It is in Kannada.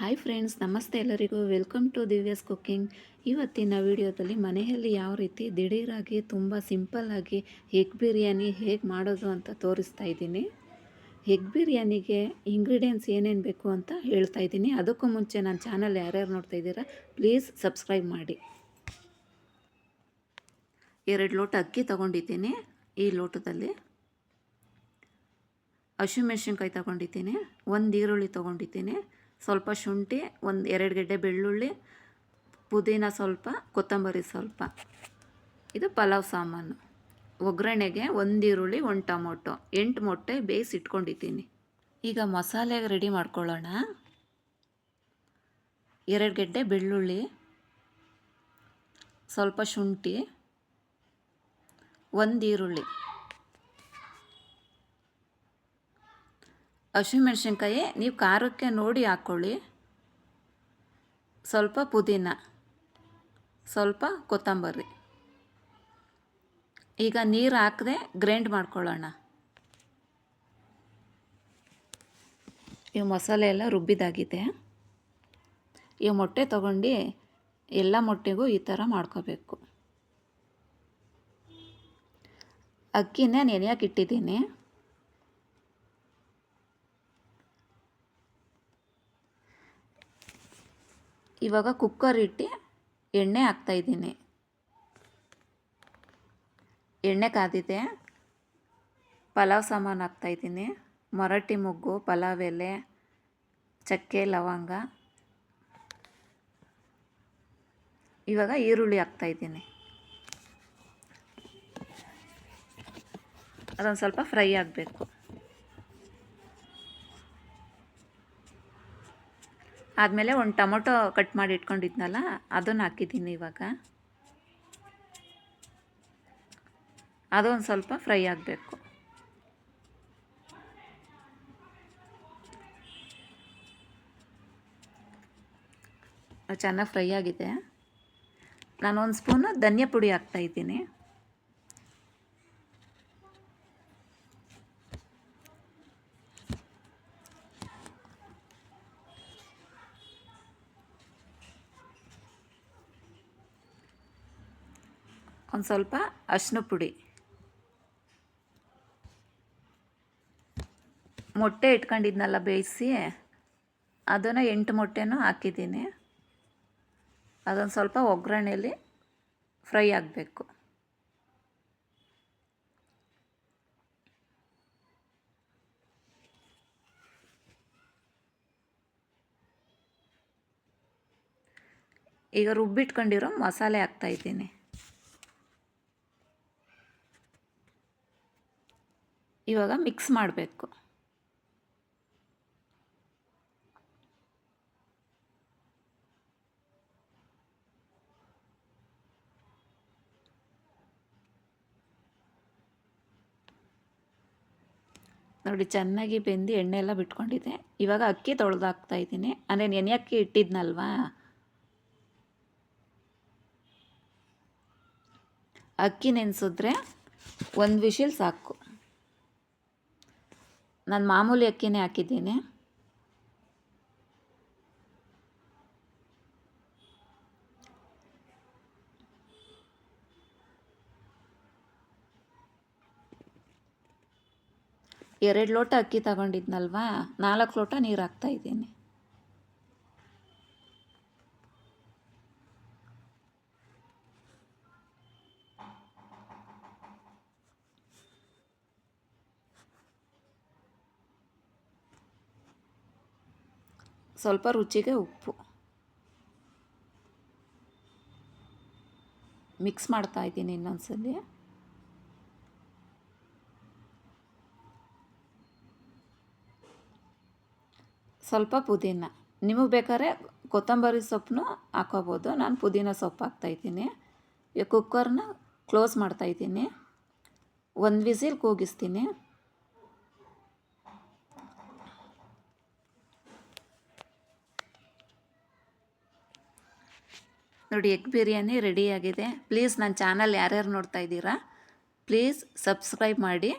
ಹಾಯ್ ಫ್ರೆಂಡ್ಸ್ ನಮಸ್ತೆ ಎಲ್ಲರಿಗೂ. ವೆಲ್ಕಮ್ ಟು ದಿವ್ಯಾಸ್ ಕುಕ್ಕಿಂಗ್ ಇವತ್ತಿನ ವಿಡಿಯೋದಲ್ಲಿ ಮನೆಯಲ್ಲಿ ಯಾವ ರೀತಿ ದಿಢೀರಾಗಿ ತುಂಬ ಸಿಂಪಲ್ಲಾಗಿ ಎಗ್ ಬಿರಿಯಾನಿ ಹೇಗೆ ಮಾಡೋದು ಅಂತ ತೋರಿಸ್ತಾ ಇದ್ದೀನಿ. ಎಗ್ ಬಿರಿಯಾನಿಗೆ ಇಂಗ್ರೀಡಿಯೆಂಟ್ಸ್ ಏನೇನು ಬೇಕು ಅಂತ ಹೇಳ್ತಾ ಇದ್ದೀನಿ. ಅದಕ್ಕೂ ಮುಂಚೆ ನನ್ನ ಚಾನಲ್ ಯಾರ್ಯಾರು ನೋಡ್ತಾ ಇದ್ದೀರಾ ಪ್ಲೀಸ್ ಸಬ್ಸ್ಕ್ರೈಬ್ ಮಾಡಿ. ಎರಡು ಲೋಟ ಅಕ್ಕಿ ತೊಗೊಂಡಿದ್ದೀನಿ ಈ ಲೋಟದಲ್ಲಿ. ಹಸಿಮೆಣ್ಸಿನ್ಕಾಯಿ ತೊಗೊಂಡಿದ್ದೀನಿ. ಒಂದು ಈರುಳ್ಳಿ ತೊಗೊಂಡಿದ್ದೀನಿ. ಸ್ವಲ್ಪ ಶುಂಠಿ, ಒಂದು ಎರಡು ಗಡ್ಡೆ ಬೆಳ್ಳುಳ್ಳಿ, ಪುದೀನ ಸ್ವಲ್ಪ, ಕೊತ್ತಂಬರಿ ಸ್ವಲ್ಪ. ಇದು ಪಲಾವ್ ಸಾಮಾನು. ಒಗ್ಗರಣೆಗೆ ಒಂದು ಈರುಳ್ಳಿ, ಒಂದು ಟೊಮೊಟೊ. ಎಂಟು ಮೊಟ್ಟೆ ಬೇಯಿಸಿ ಇಟ್ಕೊಂಡಿದ್ದೀನಿ. ಈಗ ಮಸಾಲೆ ರೆಡಿ ಮಾಡ್ಕೊಳ್ಳೋಣ. ಎರಡು ಗಡ್ಡೆ ಬೆಳ್ಳುಳ್ಳಿ, ಸ್ವಲ್ಪ ಶುಂಠಿ, ಒಂದು ಈರುಳ್ಳಿ. ಹಸಿಮೆಣ್ಸಿನ್ಕಾಯಿ ನೀವು ಖಾರಕ್ಕೆ ನೋಡಿ ಹಾಕ್ಕೊಳ್ಳಿ ಸ್ವಲ್ಪ ಪುದೀನ, ಸ್ವಲ್ಪ ಕೊತ್ತಂಬರಿ. ಈಗ ನೀರು ಹಾಕದೆ ಗ್ರೈಂಡ್ ಮಾಡ್ಕೊಳ್ಳೋಣ. ಈ ಮಸಾಲೆ ಎಲ್ಲ ರುಬ್ಬಿದಾಗಿದೆ. ಈ ಮೊಟ್ಟೆ ತಗೊಂಡು ಎಲ್ಲ ಮೊಟ್ಟೆಗೂ ಈ ಥರ ಮಾಡ್ಕೋಬೇಕು. ಅಕ್ಕಿನ ನೆನೆಯಕ್ಕೆ ಇಟ್ಟಿದ್ದೀನಿ. ಇವಾಗ ಕುಕ್ಕರ್ ಇಟ್ಟು ಎಣ್ಣೆ ಹಾಕ್ತಾಯಿದ್ದೀನಿ ಎಣ್ಣೆ ಕಾದಿದೆ. ಪಲಾವ್ ಸಾಮಾನು ಹಾಕ್ತಾಯಿದ್ದೀನಿ ಮರಾಠಿ ಮೊಗ್ಗು, ಪಲಾವ್ ಎಲೆ, ಚಕ್ಕೆ, ಲವಂಗ. ಇವಾಗ ಈರುಳ್ಳಿ ಹಾಕ್ತಾಯಿದ್ದೀನಿ ಅದೊಂದು ಸ್ವಲ್ಪ ಫ್ರೈ ಆಗಬೇಕು. ಆದಮೇಲೆ ಒಂದು ಟೊಮೊಟೊ ಕಟ್ ಮಾಡಿ ಇಟ್ಕೊಂಡಿದ್ನಲ್ಲ, ಅದನ್ನು ಹಾಕಿದ್ದೀನಿ ಇವಾಗ. ಅದೊಂದು ಸ್ವಲ್ಪ ಫ್ರೈ ಆಗಬೇಕು. ಚೆನ್ನಾಗಿ ಫ್ರೈ ಆಗಿದೆ. ನಾನು ಒಂದು ಸ್ಪೂನು ಧನಿಯಾ ಪುಡಿ ಹಾಕ್ತಾಯಿದ್ದೀನಿ ಒಂದು ಸ್ವಲ್ಪ ಅರ್ಶಿನ ಪುಡಿ. ಮೊಟ್ಟೆ ಇಟ್ಕೊಂಡಿದ್ನಲ್ಲ ಬೇಯಿಸಿ, ಅದನ್ನು ಎಂಟು ಮೊಟ್ಟೆನೂ ಹಾಕಿದ್ದೀನಿ. ಅದೊಂದು ಸ್ವಲ್ಪ ಒಗ್ಗರಣೆಯಲ್ಲಿ ಫ್ರೈ ಆಗಬೇಕು. ಈಗ ರುಬ್ಬಿಟ್ಕೊಂಡಿರೋ ಮಸಾಲೆ ಹಾಕ್ತಾಯಿದ್ದೀನಿ ಇವಾಗ ಮಿಕ್ಸ್ ಮಾಡಬೇಕು. ನೋಡಿ ಚೆನ್ನಾಗಿ ಬೆಂದು ಎಣ್ಣೆ ಎಲ್ಲ ಬಿಟ್ಕೊಂಡಿದೆ ಇವಾಗ ಅಕ್ಕಿ ತೊಳೆದಾಕ್ತಾ ಇದ್ದೀನಿ. ಅಂದರೆ ನೆನೆಯಕ್ಕಿ ಇಟ್ಟಿದ್ನಲ್ವಾ? ಅಕ್ಕಿ ನೆನೆಸಿದ್ರೆ ಒಂದು ವಿಷಿಲ್ ಸಾಕು. ನಾನು ಮಾಮೂಲಿ ಅಕ್ಕಿನೇ ಹಾಕಿದ್ದೀನಿ. ಎರಡು ಲೋಟ ಅಕ್ಕಿ ತಗೊಂಡಿದ್ನಲ್ವಾ? ನಾಲ್ಕು ಲೋಟ ನೀರು ಹಾಕ್ತಾಯಿದ್ದೀನಿ ಸ್ವಲ್ಪ ರುಚಿಗೆ ಉಪ್ಪು. ಮಿಕ್ಸ್ ಮಾಡ್ತಾ ಇದ್ದೀನಿ ಇನ್ನೊಂದ್ಸಲ. ಸ್ವಲ್ಪ ಪುದೀನ. ನಿಮಗೆ ಬೇಕಾದ್ರೆ ಕೊತ್ತಂಬರಿ ಸೊಪ್ಪನ್ನು ಹಾಕೋಬೋದು. ನಾನು ಪುದೀನ ಸೊಪ್ಪು ಹಾಕ್ತಾಯಿದ್ದೀನಿ ಕುಕ್ಕರ್ನ ಕ್ಲೋಸ್ ಮಾಡ್ತಾಯಿದ್ದೀನಿ ಒಂದು ವಿಸಿಲ್ ಕೂಗಿಸ್ತೀನಿ. ನೋಡಿ ಎಗ್ ಬಿರಿಯಾನಿ ರೆಡಿಯಾಗಿದೆ ಪ್ಲೀಸ್ ನನ್ನ ಚಾನಲ್ ಯಾರ್ಯಾರು ನೋಡ್ತಾ ಇದ್ದೀರಾ ಪ್ಲೀಸ್ ಸಬ್ಸ್ಕ್ರೈಬ್ ಮಾಡಿ.